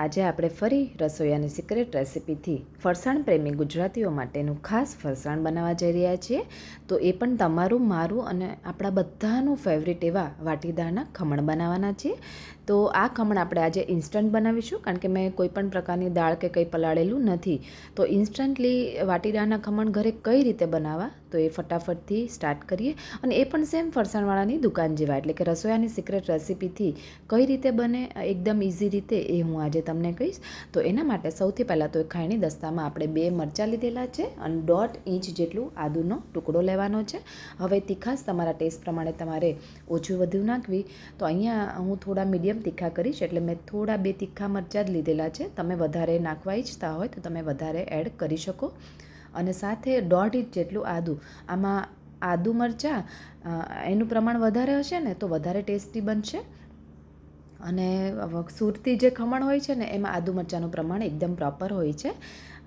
આજે આપણે ફરી રસોઈયાની સિક્રેટ રેસિપીથી ફરસાણ પ્રેમી ગુજરાતીઓ માટેનું ખાસ ફરસાણ બનાવવા જઈ રહ્યા છીએ. તો એ પણ તમારું, મારું અને આપણા બધાનું ફેવરિટ એવા વાટીદારના ખમણ બનાવવાના છીએ. તો આ ખમણ આપણે આજે ઇન્સ્ટન્ટ બનાવીશું, કારણ કે મેં કોઈ પણ પ્રકારની દાળ કે કંઈ પલાળેલું નથી. તો ઇન્સ્ટન્ટલી વાટીડાના ખમણ ઘરે કઈ રીતે બનાવવા? તો એ ફટાફટથી સ્ટાર્ટ કરીએ. અને એ પણ સેમ ફરસાણવાળાની દુકાન જેવા, એટલે કે રસોયાની સિક્રેટ રેસિપીથી કઈ રીતે બને, એકદમ ઇઝી રીતે એ હું આજે તમને કહીશ. તો એના માટે સૌથી પહેલાં તો ખાયણી દસ્તામાં આપણે બે મરચાં લીધેલા છે અને દોઢ ઇંચ જેટલું આદુનો ટુકડો લેવાનો છે. હવે તીખાશ તમારા ટેસ્ટ પ્રમાણે તમારે ઓછું વધુ નાખવી. તો અહીંયા હું થોડા મીડિયમ તીખા કરીશ, એટલે મેં થોડા બે તીખા મરચાં જ લીધેલા છે. તમે વધારે નાખવા ઈચ્છતા હોય તો તમે વધારે એડ કરી શકો. અને સાથે દોઢ ઇંચ જેટલું આદું. આમાં આદુ મરચાં એનું પ્રમાણ વધારે હશે ને તો વધારે ટેસ્ટી બનશે. અને સુરતી જે ખમણ હોય છે ને, એમાં આદુ મરચાંનું પ્રમાણ એકદમ પ્રોપર હોય છે.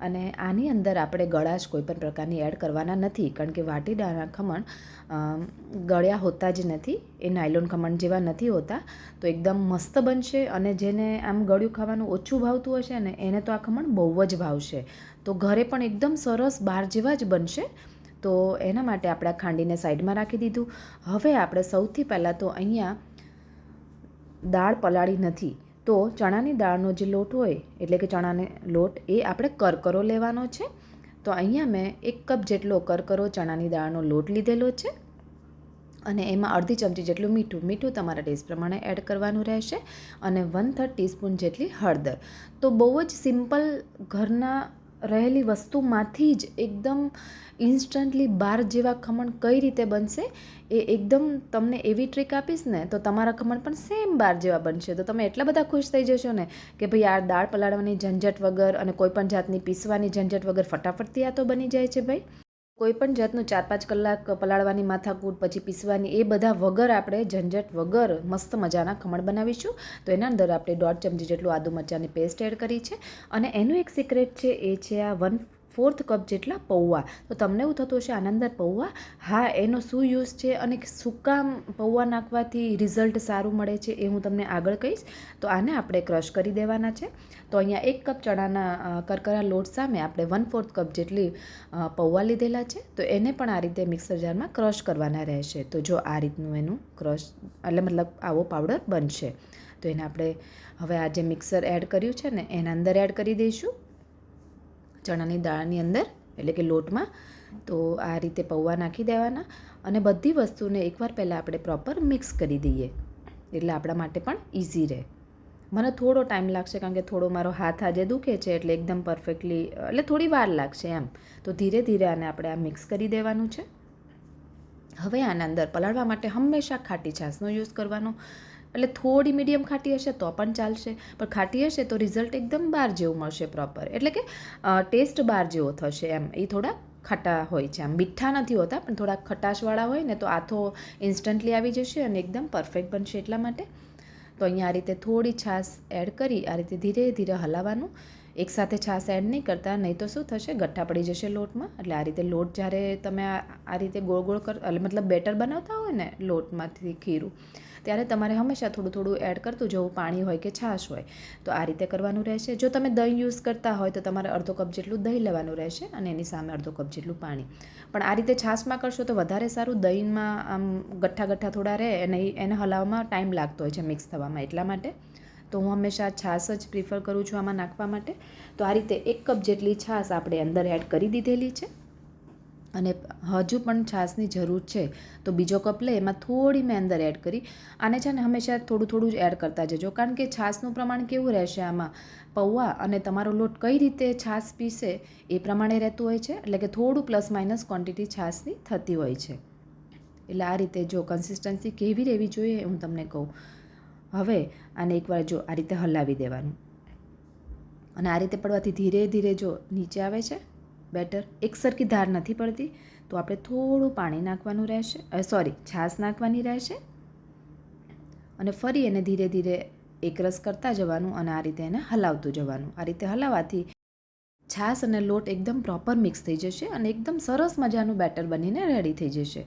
અને આની અંદર આપણે ગળા જ કોઈપણ પ્રકારની એડ કરવાના નથી, કારણ કે વાટીદાળના ખમણ ગળ્યા હોતા જ નથી, એ નાયલોન ખમણ જેવા નથી હોતા, તો એકદમ મસ્ત બનશે અને જેને આમ ગળ્યું ખાવાનું ઓછું ભાવતું હશે ને, એને તો આ ખમણ બહુ જ ભાવશે. તો ઘરે પણ એકદમ સરસ બહાર જેવા જ બનશે, તો એના માટે આપણે ખાંડીને સાઈડમાં રાખી દીધું. હવે આપણે સૌથી પહેલાં તો અહીંયા દાળ પલાળી નથી. તો ચણાની દાળનો જે લોટ હોય, એટલે કે ચણાને લોટ, એ આપણે કરકરો લેવાનો છે. તો અહીંયા મેં એક કપ જેટલો કરકરો ચણાની દાળનો લોટ લીધેલો છે. અને એમાં અડધી ચમચી જેટલું મીઠું મીઠું તમારા ટેસ્ટ પ્રમાણે એડ કરવાનું રહેશે. અને વન થર્ડ ટીસ્પૂન જેટલી હળદર. તો બહુ જ સિમ્પલ ઘરના રહેલી વસ્તુમાંથી જ એકદમ ઇન્સ્ટન્ટલી બાર જેવા ખમણ કઈ રીતે બનશે એ એકદમ તમને એવી ટ્રીક આપીશ ને, તો તમારા ખમણ પણ સેમ બાર જેવા બનશે. તો તમે એટલા બધા ખુશ થઈ જશો ને કે ભાઈ આ દાળ પલાળવાની ઝંઝટ વગર અને કોઈપણ જાતની પીસવાની ઝંઝટ વગર ફટાફટથી આ તો બની જાય છે ભાઈ. કોઈ પણ જાતનું ચાર પાંચ કલાક પલાળવાની માથાકૂટ, પછી પીસવાની, એ બધા વગર આપણે ઝંઝટ વગર મસ્ત મજાના ખમણ બનાવીશું. તો એના અંદર આપણે દોઢ ચમચી જેટલું આદુ મરચાંની પેસ્ટ એડ કરી છે. અને એનું એક સિક્રેટ છે, એ છે આ વન ફોર્થ કપ જેટલા પૌવા. તો તમને એવું થતું હશે આના અંદર પૌવા. હા, એનો શું યુઝ છે અને શું કામ પૌવા નાખવાથી રિઝલ્ટ સારું મળે છે એ હું તમને આગળ કહીશ. તો આને આપણે ક્રશ કરી દેવાના છે. તો અહીંયા એક કપ ચણાના કરકરા લોટ સામે આપણે વન ફોર્થ કપ જેટલી પૌવા લીધેલા છે. તો એને પણ આ રીતે મિક્સર જારમાં ક્રશ કરવાના રહેશે. તો જો આ રીતનું એનું ક્રશ એટલે મતલબ આવો પાવડર બનશે. તો એને આપણે હવે આ જે મિક્સર એડ કર્યું છે ને, એના અંદર એડ કરી દઈશું. ચણાની દાળની અંદર, એટલે કે લોટમાં, તો આ રીતે પૌવા નાખી દેવાના અને બધી વસ્તુને એકવાર પહેલાં આપણે પ્રોપર મિક્સ કરી દઈએ. એટલે આપણા માટે પણ ઇઝી રહે. મને થોડો ટાઈમ લાગશે કારણ કે થોડો મારો હાથ આજે દુખે છે, એટલે એકદમ પરફેક્ટલી એટલે થોડી વાર લાગશે એમ. તો ધીરે ધીરે આને આપણે આ મિક્સ કરી દેવાનું છે. હવે આના અંદર પલાળવા માટે હંમેશા ખાટી છાશનો યુઝ કરવાનો. એટલે થોડી મીડિયમ ખાટી હશે તો પણ ચાલશે. પણ ખાટી હશે તો રિઝલ્ટ એકદમ બાર જેવું મળશે પ્રોપર એટલે કે ટેસ્ટ બાર જેવો થશે એમ. એ થોડા ખટા હોય છે. આમ મીઠા નથી હોતા, પણ થોડા ખટાશવાળા હોય ને તો આથો ઇન્સ્ટન્ટલી આવી જશે અને એકદમ પરફેક્ટ બનશે એટલા માટે. તો અહીંયા આ રીતે થોડી છાશ એડ કરી, આ રીતે ધીરે ધીરે હલાવવાનું. એકસાથે છાશ એડ નહીં કરતા, નહીં તો શું થશે? ગઠ્ઠા પડી જશે લોટમાં. એટલે આ રીતે લોટ જ્યારે તમે આ રીતે ગોળ ગોળ કર, એટલે મતલબ બેટર બનાવતા હોય ને લોટમાંથી ખીરું. ત્યારે તમારે હંમેશા થોડું થોડું એડ કરતું જવું, પાણી હોય કે છાશ હોય. તો આ રીતે કરવાનું રહેશે. જો તમે દહીં યુઝ કરતા હોય તો તમારે અડધો કપ જેટલું દહીં લેવાનું રહેશે અને એની સામે અડધો કપ જેટલું પાણી. પણ આ રીતે છાશમાં કરશો તો વધારે સારું. દહીંમાં આમ ગઠ્ઠા ગઠ્ઠા થોડા રહે અને એને હલાવવામાં ટાઈમ લાગતો હોય છે મિક્સ થવામાં એટલા માટે. તો હું હંમેશા છાશ જ પ્રિફર કરું છું આમાં નાખવા માટે. તો આ રીતે એક કપ જેટલી છાશ આપણે અંદર એડ કરી દીધેલી છે. અને હજુ પણ છાશની જરૂર છે, તો બીજો કપ લે, એમાં થોડી મેં અંદર એડ કરી. આને છે ને હંમેશા થોડું થોડું જ એડ કરતા જજો, કારણ કે છાશનું પ્રમાણ કેવું રહેશે આમાં? પૌવા અને તમારો લોટ કઈ રીતે છાશ પીસે એ પ્રમાણે રહેતું હોય છે, એટલે કે થોડું પ્લસ માઇનસ ક્વોન્ટિટી છાશની થતી હોય છે. એટલે આ રીતે જો કન્સિસ્ટન્સી કેવી રહેવી જોઈએ હું તમને કહું. હવે આને એકવાર જો આ રીતે હલાવી દેવાનું. અને આ રીતે પડવાથી ધીરે ધીરે જો નીચે આવે છે બેટર. એકસરખી ધાર નથી પડતી. તો આપણે થોડું પાણી નાખવાનું રહેશે. સોરી છાશ નાખવાની રહેશે. અને ફરી એને ધીરે ધીરે એકરસ કરતા જવાનું અને આ રીતે એને હલાવતું જવાનું. આ રીતે હલાવવાથી છાશ અને લોટ એકદમ પ્રોપર મિક્સ થઈ જશે અને એકદમ સરસ મજાનું બેટર બનીને રેડી થઈ જશે.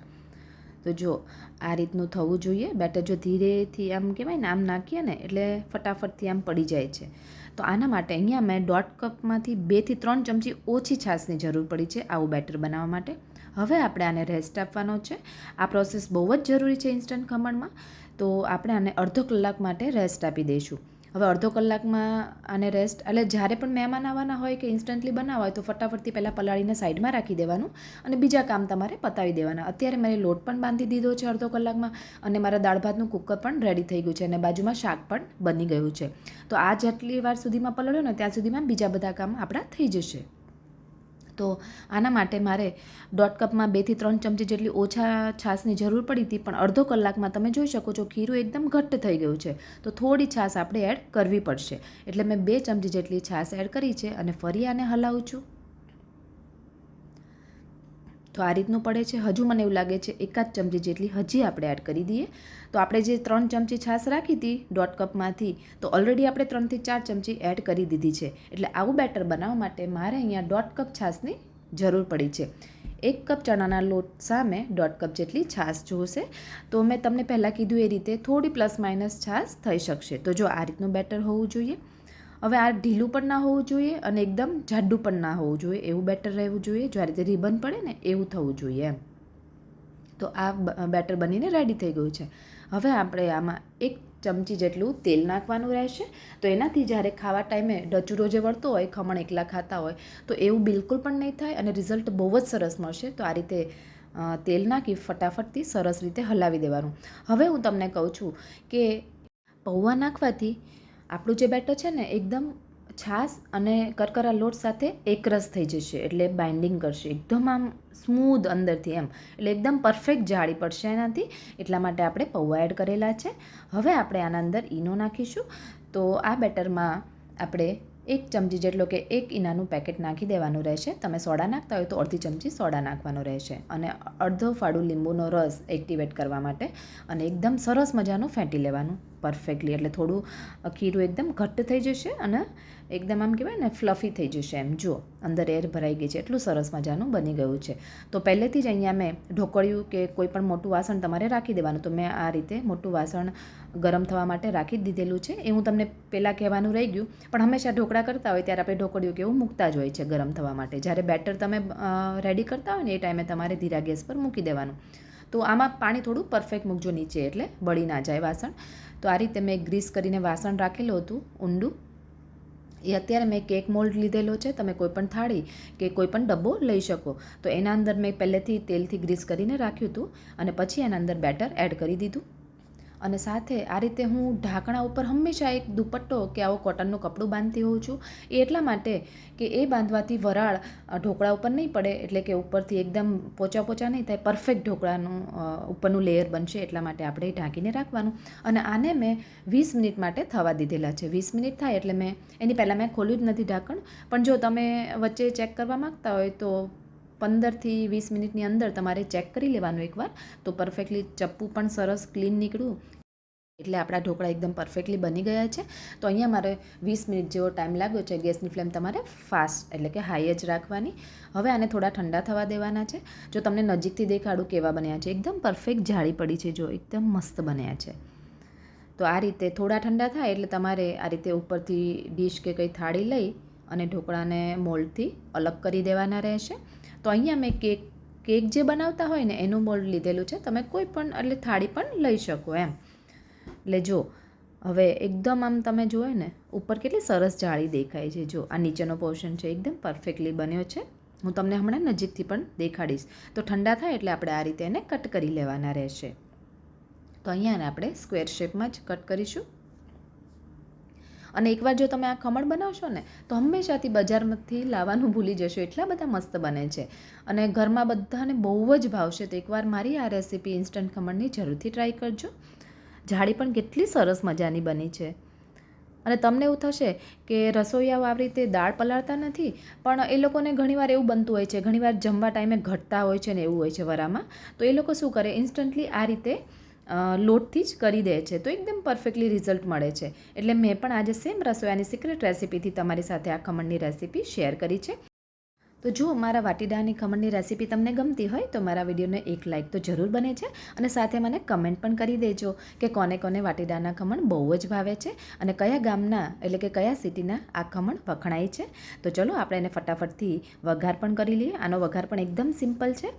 તો જો, આ રીતનું થવું જોઈએ. બેટર જો ધીરેથી આમ કહેવાય ને, આમ નાખીએ ને, એટલે ફટાફટથી આમ પડી જાય છે. તો આના માટે અહીંયા મેં દોઢ કપમાંથી બેથી ત્રણ ચમચી ઓછી છાશની જરૂર પડી છે આવું બેટર બનાવવા માટે. હવે આપણે આને રેસ્ટ આપવાનો છે. આ પ્રોસેસ બહુ જ જરૂરી છે ઇન્સ્ટન્ટ ખમણમાં. તો આપણે આને અડધો કલાક માટે રેસ્ટ આપી દઈશું. હવે અડધો કલાકમાં આને રેસ્ટ એટલે જ્યારે પણ મહેમાન આવવાના હોય કે ઇન્સ્ટન્ટલી બનાવવા હોય તો ફટાફટથી પહેલાં પલાળીને સાઈડમાં રાખી દેવાનું અને બીજા કામ તમારે પતાવી દેવાના. અત્યારે મેં લોટ પણ બાંધી દીધો છે અડધો કલાકમાં અને મારા દાળ ભાતનું કુકર પણ રેડી થઈ ગયું છે અને બાજુમાં શાક પણ બની ગયું છે. તો આ જેટલી વાર સુધીમાં પલળ્યો ને ત્યાં સુધીમાં બીજા બધા કામ આપણા થઈ જશે. તો આના માટે મારે દોઢ કપમાં બેથી ત્રણ ચમચી જેટલી ઓછા છાશની જરૂર પડી હતી, પણ અડધો કલાકમાં તમે જોઈ શકો છો ખીરું એકદમ ઘટ્ટ થઈ ગયું છે. તો થોડી છાશ આપણે એડ કરવી પડશે. એટલે મેં બે ચમચી જેટલી છાશ એડ કરી છે અને ફરી આને હલાવું છું. તો આ રીતનું પડે છે. હજુ મને એવું લાગે છે એકાદ ચમચી જેટલી હજી આપણે એડ કરી દઈએ. તો આપણે જે ત્રણ ચમચી છાશ રાખી હતી દોઢ કપમાંથી તો ઓલરેડી આપણે ત્રણથી ચાર ચમચી એડ કરી દીધી છે. એટલે આવું બેટર બનાવવા માટે મારે અહીંયા દોઢ કપ છાશની જરૂર પડી છે. એક કપ ચણાના લોટ સામે દોઢ કપ જેટલી છાશ જોશે. તો મેં તમને પહેલાં કીધું એ રીતે થોડી પ્લસ માઇનસ છાશ થઈ શકશે. તો જો આ રીતનું બેટર હોવું જોઈએ. હવે આ ઢીલું પણ ના હોવું જોઈએ અને એકદમ જાડું પણ ના હોવું જોઈએ. એવું બેટર રહેવું જોઈએ. જ્યારે તે રિબન પડે ને એવું થવું જોઈએ એમ. તો આ બેટર બનીને રેડી થઈ ગયું છે. હવે આપણે આમાં એક ચમચી જેટલું તેલ નાખવાનું રહેશે. તો એનાથી જ્યારે ખાવા ટાઈમે ડચુરો જે વળતો હોય, ખમણ એકલા ખાતા હોય, તો એવું બિલકુલ પણ નહીં થાય અને રિઝલ્ટ બહુ જ સરસ મળશે. તો આ રીતે તેલ નાખી ફટાફટથી સરસ રીતે હલાવી દેવાનું. હવે હું તમને કહું છું કે પૌવા નાખવાથી આપણું જે બેટર છે ને, એકદમ છાશ અને કરકરા લોટ સાથે એકરસ થઈ જશે, એટલે બાઇન્ડિંગ કરશે. એકદમ આમ સ્મૂધ અંદરથી એમ. એટલે એકદમ પરફેક્ટ જાળી પડશે એનાથી. એટલા માટે આપણે પૌવા એડ કરેલા છે. હવે આપણે આના અંદર ઈનો નાખીશું. તો આ બેટરમાં આપણે એક ચમચી જેટલો કે એક ઈનાનું પેકેટ નાખી દેવાનું રહેશે. તમે સોડા નાખતા હોય તો અડધી ચમચી સોડા નાખવાનો રહેશે. અને અડધો ફાડું લીંબુનો રસ એક્ટિવેટ કરવા માટે અને એકદમ સરસ મજાનું ફેંટી લેવાનું. પરફેક્ટલી એટલે થોડું ખીરું એકદમ ઘટ્ટ થઈ જશે અને એકદમ આમ કહેવાય ને ફ્લફી થઈ જશે એમ. જુઓ, અંદર એર ભરાઈ ગઈ છે. એટલું સરસ મજાનું બની ગયું છે. તો પહેલેથી જ અહીંયા મેં ઢોકળિયું કે કોઈ પણ મોટું વાસણ તમારે રાખી દેવાનું. તો મેં આ રીતે મોટું વાસણ ગરમ થવા માટે રાખી જ દીધેલું છે. એ હું તમને પહેલાં કહેવાનું રહી ગયું. પણ હંમેશા ઢોકળા કરતા હોય ત્યારે આપણે ઢોકળિયું કેવું મૂકતા જ હોય છે ગરમ થવા માટે. જ્યારે બેટર તમે રેડી કરતા હોય ને એ ટાઈમે તમારે ધીરા ગેસ પર મૂકી દેવાનું. તો આમાં પાણી થોડું પરફેક્ટ મૂકજો નીચે. એટલે બળી ના જાય વાસણ. તો આ રીતે મેં ગ્રીસ કરીને વાસણ રાખેલું હતું, ઊંડું. એ અત્યારે મેં કેક મોલ્ડ લીધેલો છે, તમે કોઈપણ થાળી કે કોઈ પણ ડબ્બો લઈ શકો. તો એના અંદર મેં પહેલેથી તેલથી ગ્રીસ કરીને રાખ્યું હતું અને પછી એના અંદર બેટર એડ કરી દીધું. અને સાથે આ રીતે હું ઢાંકણા ઉપર હંમેશા એક દુપટ્ટો કે આવો કોટનનું કપડું બાંધતી હોઉં છું. એ એટલા માટે કે એ બાંધવાથી વરાળ ઢોકળા ઉપર નહીં પડે, એટલે કે ઉપરથી એકદમ પોચા પોચા નહીં થાય, પરફેક્ટ ઢોકળાનું ઉપરનું લેયર બનશે એટલા માટે આપણે ઢાંકીને રાખવાનું. અને આને મેં વીસ મિનિટ માટે થવા દીધેલા છે. વીસ મિનિટ થાય એટલે મેં, એની પહેલાં મેં ખોલ્યું જ નથી ઢાંકણ. પણ જો તમે વચ્ચે ચેક કરવા માગતા હોય તો પંદરથી વીસ મિનિટની અંદર તમારે ચેક કરી લેવાનું એકવાર. તો પરફેક્ટલી ચપ્પુ પણ સરસ ક્લીન નીકળ્યું. એટલે આપણા ઢોકળા એકદમ પરફેક્ટલી બની ગયા છે. તો અહીંયા મારે વીસ મિનિટ જેવો ટાઈમ લાગ્યો છે ગેસની ફ્લેમ તમારે ફાસ્ટ એટલે કે હાઈ જ રાખવાની. હવે આને થોડા ઠંડા થવા દેવાના છે. જો તમને નજીકથી દેખાડું કેવા બન્યા છે. એકદમ પરફેક્ટ જાળી પડી છે જો. એકદમ મસ્ત બન્યા છે. તો આ રીતે થોડા ઠંડા થાય એટલે તમારે આ રીતે ઉપરથી ડીશ કે કંઈ થાળી લઈ અને ઢોકળાને મોલ્ડથી અલગ કરી દેવાના રહેશે. તો અહીંયા મેં કેક કેક જે બનાવતા હોય ને એનું મોલ્ડ લીધેલું છે. તમે કોઈ પણ, એટલે થાળી પણ લઈ શકો એમ. એટલે જો, હવે એકદમ આમ તમે જુઓ ને, ઉપર કેટલી સરસ જાળી દેખાય છે. જો, આ નીચેનો પોર્શન છે, એકદમ પરફેક્ટલી બન્યો છે. હું તમને હમણાં નજીકથી પણ દેખાડીશ. તો ઠંડા થાય એટલે આપણે આ રીતે એને કટ કરી લેવાના રહેશે. તો અહીંયા આપણે સ્ક્વેર શેપમાં જ કટ કરીશું. અને એકવાર જો તમે આ ખમણ બનાવશો ને, તો હંમેશાથી બજારમાંથી લાવવાનું ભૂલી જશો. એટલા બધા મસ્ત બને છે. અને ઘરમાં બધાને બહુ જ ભાવશે તો એકવાર મારી આ રેસીપી ઇન્સ્ટન્ટ ખમણની જરૂરથી ટ્રાય કરજો. જાળી પણ કેટલી સરસ મજાની બની છે. અને તમને એવું થશે કે રસોઈયાઓ આવી રીતે દાળ પલાળતા નથી, પણ એ લોકોને ઘણીવાર એવું બનતું હોય છે, ઘણીવાર જમવા ટાઈમે ઘટતા હોય છે ને એવું હોય છે વરામાં. તો એ લોકો શું કરે ઇન્સ્ટન્ટલી આ રીતે લોટથી જ કરી દે છે. તો એકદમ પરફેક્ટલી રિઝલ્ટ મળે છે. એટલે મેં પણ આજે સેમ રસોયાની સિક્રેટ રેસીપીથી તમારી સાથે આ ખમણની રેસીપી શેર કરી છે. તો જો મારા વાટીડાની ખમણની રેસીપી તમને ગમતી હોય તો મારા વિડીયોને એક લાઇક તો જરૂર બને છે અને સાથે મને કમેન્ટ પણ કરી દેજો કે કોને કોને વાટીડાના ખમણ બહુ જ ભાવે છે અને કયા ગામના એટલે કે કયા સિટીના આ ખમણ વખણાય છે. તો ચલો આપણે એને ફટાફટથી વઘાર પણ કરી લઈએ. આનો વઘાર પણ એકદમ સિમ્પલ છે.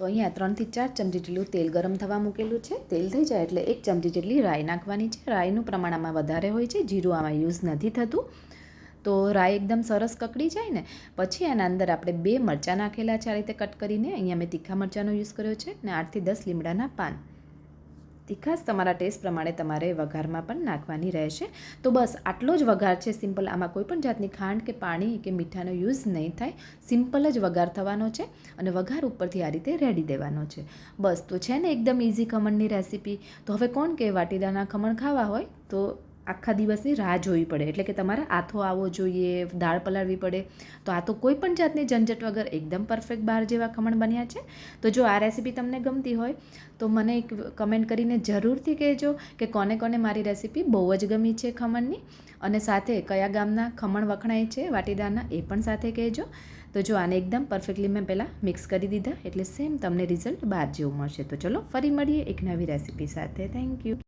તો અહીંયા ત્રણથી ચાર ચમચી જેટલું તેલ ગરમ થવા મૂકેલું છે. તેલ થઈ જાય એટલે એક ચમચી જેટલી રાઈ નાખવાની છે. રાઈનું પ્રમાણ આમાં વધારે હોય છે. જીરું આમાં યુઝ નથી થતું. તો રાઈ એકદમ સરસ કકડી જાય ને, પછી એના અંદર આપણે બે મરચાં નાખેલા છે આ રીતે કટ કરીને. અહીંયા મેં તીખા મરચાંનો યુઝ કર્યો છે ને આઠથી દસ લીમડાના પાન. તીખાશ તમારા ટેસ્ટ પ્રમાણે તમારે વઘારમાં પણ નાખવાની રહેશે. તો બસ, આટલો જ વઘાર છે સિમ્પલ. આમાં કોઈ પણ જાતની ખાંડ કે પાણી કે મીઠાનો યુઝ નહીં થાય. સિમ્પલ જ વઘાર થવાનો છે અને વઘાર ઉપરથી આ રીતે રેડી દેવાનો છે. બસ, તો છે ને એકદમ ઇઝી ખમણની રેસીપી તો હવે કોણ કે વાટીદાના ખમણ ખાવા હોય? તો આખા દિવસની રાહ જોવી પડે. એટલે કે તમારે આથો આવવો જોઈએ, દાળ પલાળવી પડે. તો આ તો કોઈ પણ જાતની ઝંઝટ વગર એકદમ પરફેક્ટ બાર જેવા ખમણ બન્યા છે. તો જો આ રેસીપી તમને ગમતી હોય, તો મને એક કમેન્ટ કરીને જરૂરથી કહેજો કે કોને કોને મારી રેસીપી બહુ જ ગમી છે ખમણની. અને સાથે કયા ગામના ખમણ વખણાય છે, વાટીદારના એ પણ સાથે કહેજો. તો જો આને એકદમ પરફેક્ટલી મેં પહેલાં મિક્સ કરી દીધા, એટલે સેમ તમને રિઝલ્ટ બહાર જેવું મળશે. તો ચલો, ફરી મળીએ એક નવી રેસીપી સાથે. Thank you